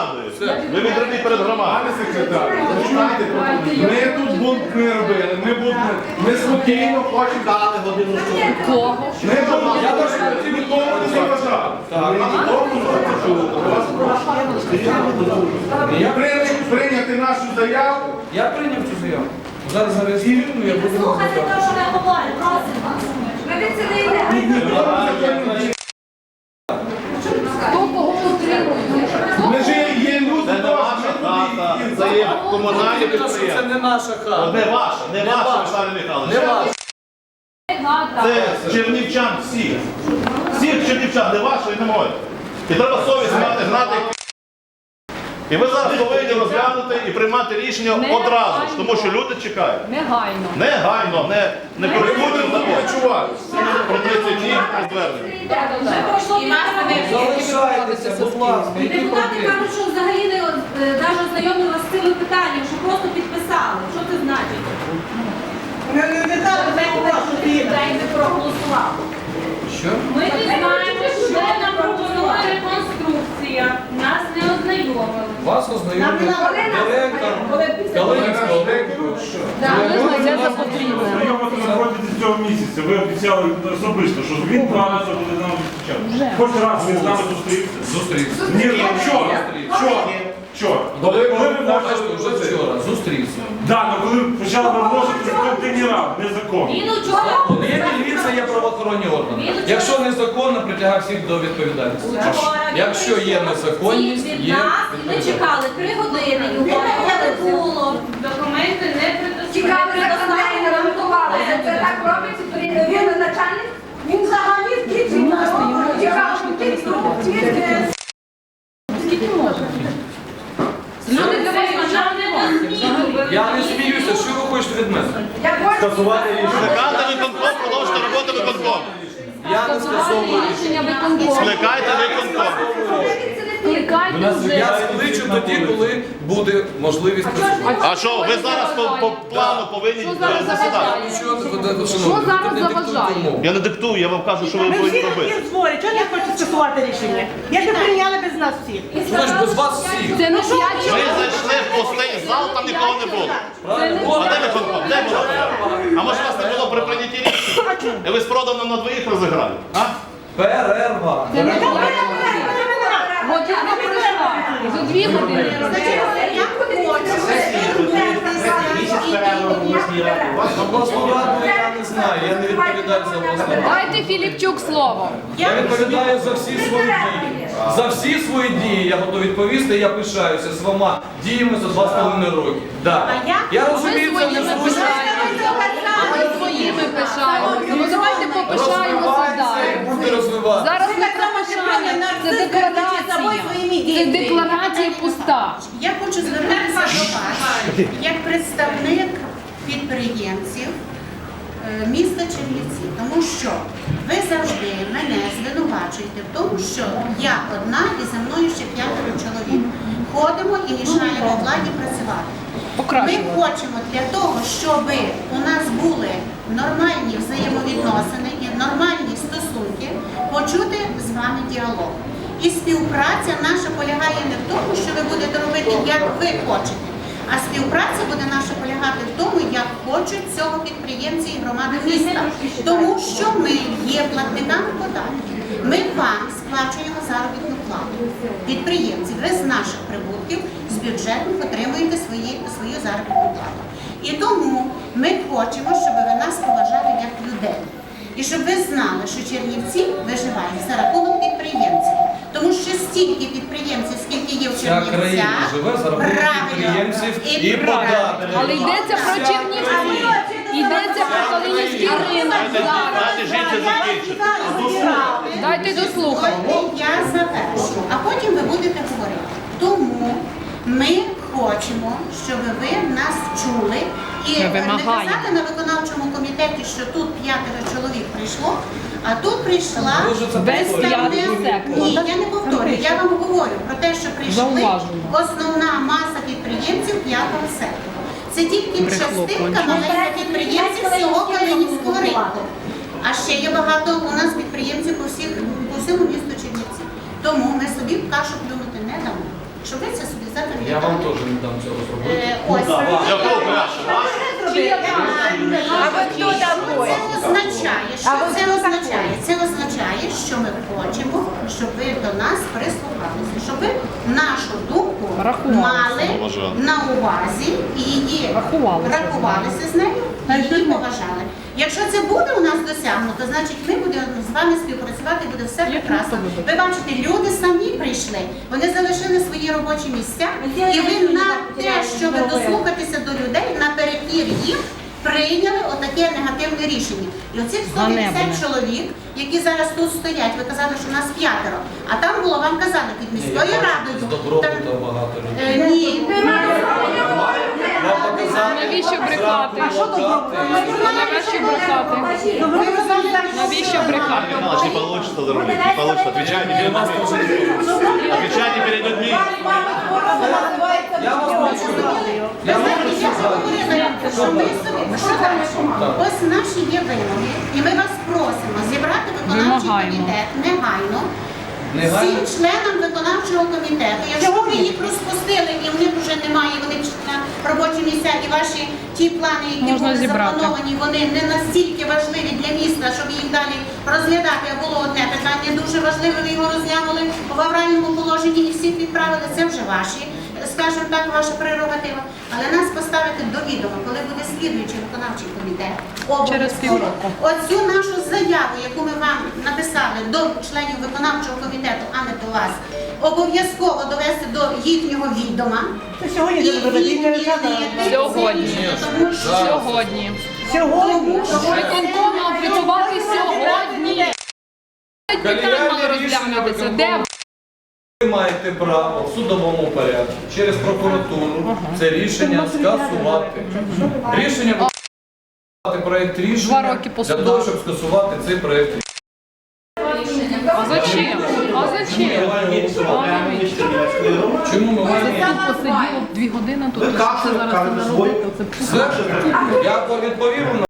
громадою. Ви віддані перед громадою. Пане секретар, почекайте, ми тут бунт не робили, ми бунт не- ми спокійно хочемо дали годину. Ми бунт я теж нікому не заважав. Ми нікому не. Я прийняв прийняти нашу заяву. Я прийняв цю заяву. Зараз зареєструю, я буду Слухайте те, що ми говоримо, просимо вас. Ви від це не йдете. Хто кого утримує? Ми ж є- є люди, Це не ваша це є Це не наша хата. Не ваша, не ваша, ваша. Михайлович. Не ваша. Це чернівчан всіх. Всіх чернівчан, не вашої, не моє. І треба совість мати, знати. І ви зараз повинні розглянути і приймати рішення одразу, ж, тому що люди чекають. Негайно. Негайно, не, не законом. Працювати. Про 30 днів звернення. Вже пройшло Залишайтеся, будь ласка, Депутати кажуть, що взагалі не е, навіть ознайомилися з цими питаннями, що просто підписали. Що це значить? День не проголосував. Що? Ми не знаємо, що нам пропонує реконструкція. Нас не ознайомили. Вас ознайомив директор Калинівського. Це за потрібне. Знайомити на протязі цього місяця. Ви обіцяли особисто, що він два рази буде з нами зустрічати. Хоч раз він з нами зустрівся. Зустрівся. Ні, ну вчора. Вчора. Вчора. Коли ви Бачите, можете вже вчора зустрівся. Так, ну коли почали вивозити контейнера, незаконно. Він учора Є міліція, є правоохоронні органи. Якщо незаконно, притягає всіх до відповідальності. Якщо є незаконність, від є нас, і ми чекали три години, його не було. Документи не предоставили. Цікаве законодавство ремонтувалося. Це так робиться, при- він начальник, він взагалі в кінці цікаво, в кінці Скільки можна? Люди кажуть, нам не дозвіл. Я не сміюся, що ви хочете від мене? Скликайте виконком, продовжуйте роботу виконком. Я не скасовую рішення. Рішення. Скликайте виконком. Кликайте вже. Я скличу тоді, коли буде можливість працювати. А що, ви зараз по, по плану повинні Що зараз засідати? заважає? Що Що зараз заважає? Я не диктую, я вам кажу, що ви Ми повинні всі робити. такі збори, чого не хочуть скасувати рішення? Як ви прийняли без нас всіх? Що ж без вас всіх? Це не п'ять Ми чоловік. зайшли в пустий зал, там нікого не було. А де виконком? Де було? А може вас не було при прийнятті рішення? І ви з проданом на двоїх розіграли? А? Перерва. Година пройшла. За дві години. Обласну раду я не знаю, я не відповідаю за обласну раду. Дайте Філіпчук слово. Я відповідаю за всі свої дії. За всі свої дії я готовий відповісти, я пишаюся своїми діями за два з половиною роки. Да. Я Ми розумію, це не. А ми своїми пишаємося. Ну давайте попишаємося далі. буде розвиватися. Зараз не про це декларація. Це декларація пуста. Я хочу звернутися до вас як представник підприємців міста Чернівці, тому що ви завжди мене звинувачуєте в тому, що я одна і за мною ще п'ятеро чоловік. Ходимо і мішаємо владі працювати. Ми хочемо для того, щоб у нас були нормальні взаємовідносини і нормальні стосунки, почути з вами діалог. І співпраця наша полягає не в тому, що ви будете робити, як ви хочете, а співпраця буде наша полягати в тому, як хочуть цього підприємці і громади міста. Тому що ми є платниками податків. Ми вам сплачуємо заробітну плату. Підприємці, ви з наших прибутків з бюджету отримуєте свої, свою заробітну плату. І тому ми хочемо, щоб ви нас поважали як людей. І щоб ви знали, що Чернівці виживають за рахунок підприємців. Тому що стільки підприємців, скільки є в Вся країна Чернівцях, живе за рахунок правильно, підприємців і податків. Але йдеться про Чернівці. Йдеться про Калинівський ринок зараз. Дайте. Дослухати. От Я завершу, а потім ви будете говорити. Тому ми хочемо, щоб ви нас чули і Ми не вимагаємо. казати на виконавчому комітеті, що тут п'ятеро чоловік прийшло, а тут прийшла Без. Ні, я не повторюю. Я вам говорю про те, що прийшли основна маса підприємців п'ятого сектору. Це тільки частинка маленьких підприємців всього Калинівського ринку. А ще є багато у нас підприємців по всіх по всьому місту Чернівці. Тому ми собі в кашу плюнути не дамо. щоб ви це собі Я вам теж не дам цього зробити. Е, Ось. А ви хто такой? Це означає, що це означає? Це означає, що ми хочемо, щоб ви до нас прислухалися, щоб ви нашу думку мали на увазі і її рахувалися з нею і її поважали. Якщо це буде у нас досягнуто, значить ми будемо з вами співпрацювати, буде все прекрасно. Ви бачите, люди самі прийшли, вони залишили свої робочі місця, і ви на те, щоб дослухатися до людей, наперекір їм прийняли отаке негативне рішення. І оцих 150 чоловік, які зараз тут стоять, ви казали, що у нас п'ятеро, а там було, вам казали, під міською З радою. добробута багато людей. Е, Ні, Вам Навіщо брехати? Навіщо брехати? Навіщо брехати? Не получится получится людьми. Я вас бачу. Я вам Знаєте, я говорила, що ми собі, що? Ось наші є вимоги, і ми вас просимо зібрати виконавчий Вимагаємо. комітет негайно. Негайно? Всім членам виконавчого комітету, якщо ви їх розпустили і в них вже немає, вони пішли на робочі місця, і ваші ті плани, які Можна були зібрати. заплановані, вони не настільки важливі для міста, щоб їх далі розглядати. А було одне питання дуже важливе, ви його розглянули в авральному положенні і всіх відправили. Це вже ваші, скажімо так, ваша прерогатива. Але нас поставити до відома, коли буде слідуючий виконавчий комітет. Обов'язково. Оцю нашу заяву, яку ми вам написали до членів виконавчого комітету, а не до вас, обов'язково довести до їхнього відома. Це сьогодні І відмінити. Сьогодні. тому що Сьогодні. Сьогодні. Виконком мав працювати сьогодні. Питань мало розглянутися. Ви маєте право в судовому порядку через прокуратуру це рішення скасувати. Рішення виконувати проєкт рішення роки по для судах. того, щоб скасувати цей проєкт рішення. А зачем? А зачем? Чому ми маємо Тут посиділо дві години, тут ще зараз це народити. Це все? Я відповів на